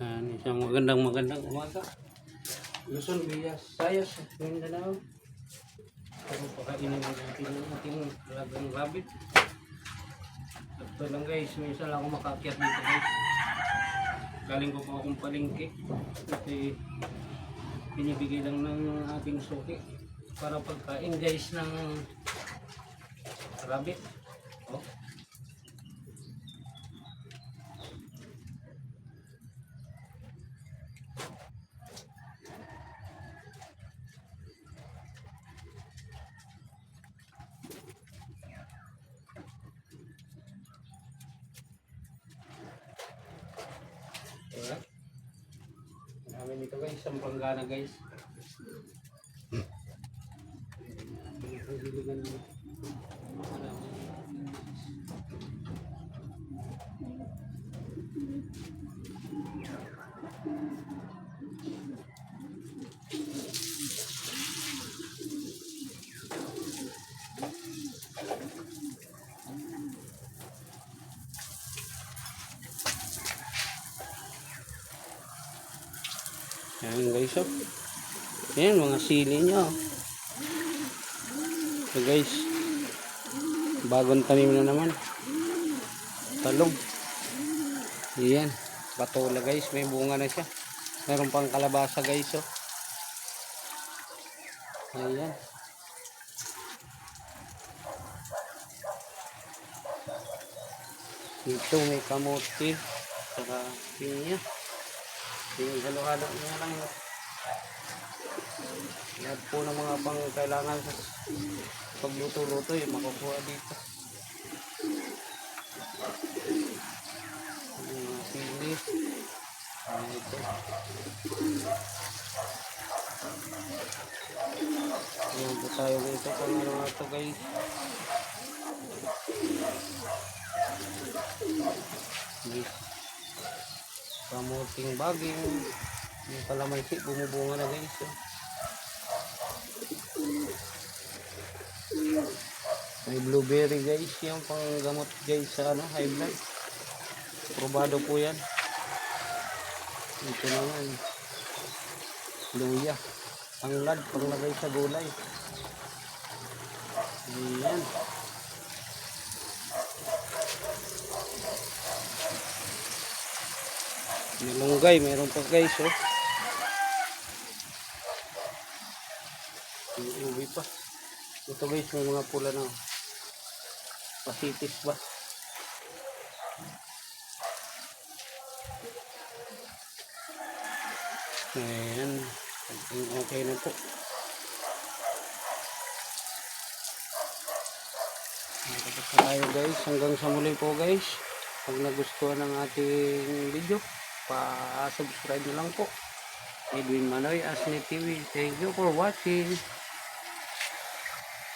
Yan, isang magandang magandang umaga. Luzon, Visayas, Sayas, Mindanao. Ako pakainin natin yung ating alagang rabbit. Ito lang guys, minsan lang ako makakyat dito guys. Galing ko po akong palengke. Kasi binibigay lang ng ating suki para pagkain guys ng rabbit. Oh. Marami nito guys, ang panggana guys. Oh. Yan, mga sili niya. oh. So guys, bagong tanim na naman. Talong. Yan, patola guys, may bunga na siya. Meron pang kalabasa guys, oh. Ayan. Dito may kamote, saka pinya. Yung halo-halo niya lang. Lahat po ng mga pang kailangan sa pagluto-luto eh, makukuha dito. Yung mga sili. Ano ito? Ayan po tayo dito kung ano nga ito guys. Yes kamuting baging. Yung kalamansi bumubunga na guys oh. may blueberry guys yung panggamot guys sa ano high blood. Probado po yan. Ito naman luya. Panglad panglagay sa gulay. Ayan Malunggay, meron pa guys, oh. May uwi pa. Ito guys, may mga pula na. oh. Pasitis ba? Ayan. Okay na po. Nakatapos na tayo guys. Hanggang sa muli po guys. Pag nagustuhan ng ating video, pa-subscribe na lang po. Edwin Manoy, Asni TV. Thank you for watching.